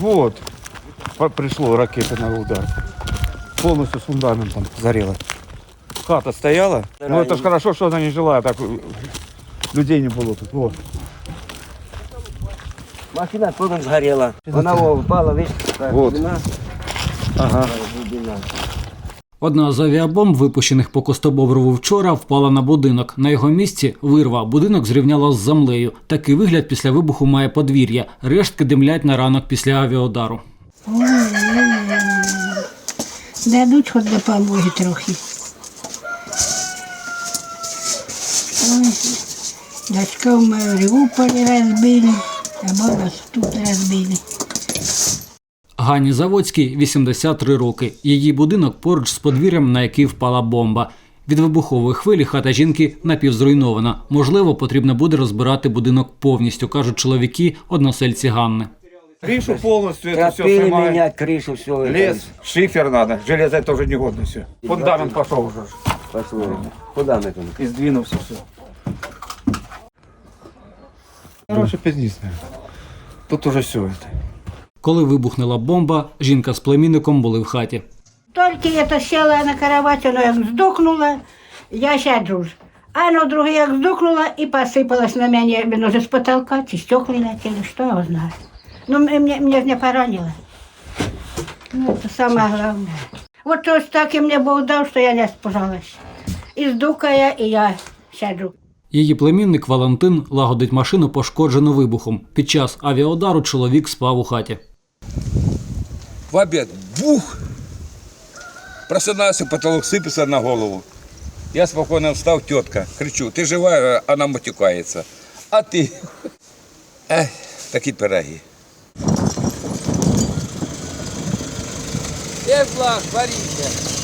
Вот. Пришло ракета на удар. Полностью с фундаментом сгорела. Хата стояла. Ну это ж хорошо, что она не жила, а так людей не было тут. Вот. Машина потім згоріла. Вона о, впала, весь Вот. Ага. Одна з авіабомб, випущених по Костобоброву вчора, впала на будинок. На його місці вирва. Будинок зрівняла з землею. Такий вигляд після вибуху має подвір'я. Рештки димлять на ранок після авіаудару. Дадуть хоч допомоги трохи. Дочка в мою Ревуполі розбили, або нас тут розбили. Гані Заводській 83 роки. Її будинок поруч з подвір'ям, на який впала бомба. Від вибухової хвилі хата жінки напівзруйнована. Можливо, потрібно буде розбирати будинок повністю, кажуть чоловіки, односельці Ганни. Крышу полностью это все Крапили снимает. міняти, кришу, все. Лес, шифер надо. Железо это уже негодно все. Фундамент пошел уже. Пошло. Куда ми там? И сдвинулся все. Короче, пиздец, наверное. Тут уже все это. Коли вибухнула бомба, жінка з племінником були в хаті. Тільки я то сіла на кровать, воно як здохнуло, я сяджу. А ну друге як здохнуло і посипалось на мене, він уже з потолка, чи стекла летели, що його знає. Ну, мене, мене ж не поранило. Ну, це саме головне. От ось так і мені Бог дав, що я не спужалась. І здукає, і я сяджу. Її племінник Валентин лагодить машину, пошкоджену вибухом. Під час авіаудару чоловік спав у хаті. В обід бух, Просинався, потолок сыпется на голову. Я спокійно встав, тітка. кричу, ти жива, вона мотюкається. А ти? Ех, такі пироги. Є благ, варіться.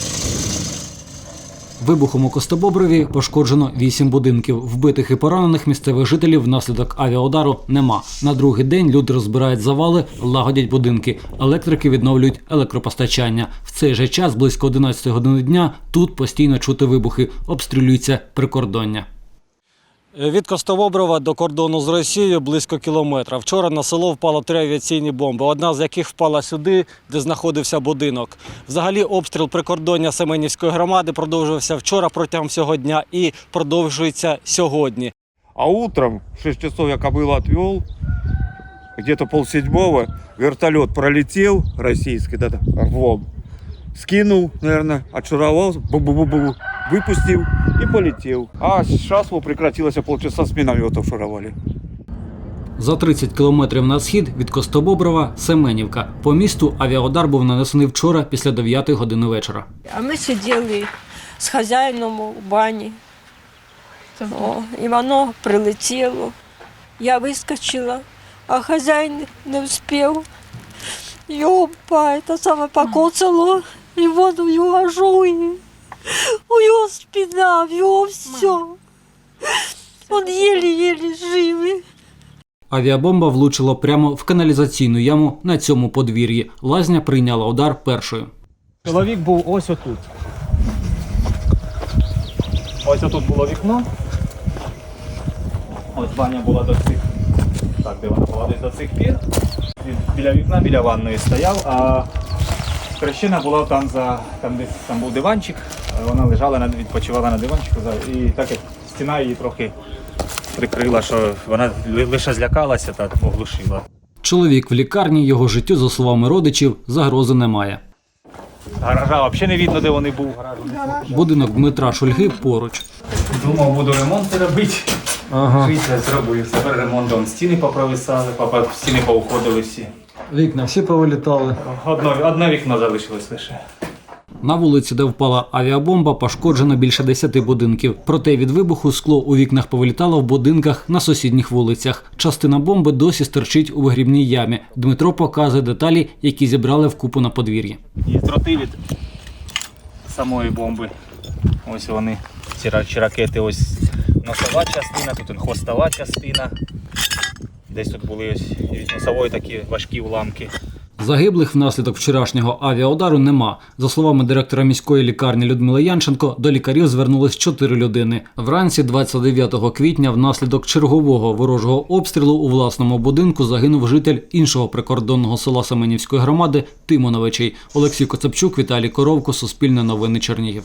Вибухом у Костобоброві пошкоджено 8 будинків. Вбитих і поранених місцевих жителів внаслідок авіаудару нема. На другий день люди розбирають завали, лагодять будинки. Електрики відновлюють електропостачання. В цей же час, близько 11 години дня, тут постійно чути вибухи, обстрілюється прикордоння. Від Костобоброва до кордону з Росією близько кілометра. Вчора на село впало три авіаційні бомби, одна з яких впала сюди, де знаходився будинок. Взагалі, обстріл прикордоння Семенівської громади продовжувався вчора протягом всього дня і продовжується сьогодні. А утром, в 6 часов я кобылу отвел, где-то полседьмого, вертолет пролетел российский, да, рвом, скинул, наверное, отшуровал, бу-бу-бу-бу, выпустил и полетел. А сейчас вот прекратилось полчаса с минометов шуровали. За 30 кілометрів на схід від Костобоброва Семенівка. По місту авіаудар був нанесений вчора після 9 години вечора. А ми сиділи з хазяїном у бані. О, і воно прилетіло. Я вискочила, а хазяїн не встиг. Його па, це саме покоцало, і воду його ожоги. У його спина, в його все. Він єлі-єлі живий. Авіабомба влучила прямо в каналізаційну яму на цьому подвір'ї. Лазня прийняла удар першою. Чоловік був ось отут. Ось отут було вікно. Ось баня була до цих. Так, де вона була десь до цих пір. Він біля вікна, біля ванної стояв, а хрещина була там за там десь там був диванчик. Вона лежала відпочивала на диванчику. І так як стіна її трохи прикрила, що вона лише злякалася та оглушила. Чоловік в лікарні, його життю, за словами родичів, загрози немає. Гаража взагалі не видно, де вони був. Будинок Дмитра Шульги поруч. Думав, буду ремонт робити. Ага. Життя зробив. Тепер ремонтом стіни попровисали, стіни поуходили всі. Вікна всі повилітали. Одно, одне вікно залишилось лише. На вулиці, де впала авіабомба, пошкоджено більше 10 будинків. Проте від вибуху скло у вікнах повилітало в будинках на сусідніх вулицях. Частина бомби досі стерчить у вигрібній ямі. Дмитро показує деталі, які зібрали вкупу на подвір'ї. І дроти від самої бомби. Ось вони. Ці ра- ракети ось носова частина, тут хвостова частина. Десь тут були ось носової такі важкі уламки. Загиблих внаслідок вчорашнього авіаудару нема. За словами директора міської лікарні Людмили Янченко, до лікарів звернулись чотири людини. Вранці 29 квітня внаслідок чергового ворожого обстрілу у власному будинку загинув житель іншого прикордонного села Семенівської громади Тимоновичей. Олексій Коцепчук, Віталій Коровко, Суспільне новини Чернігів.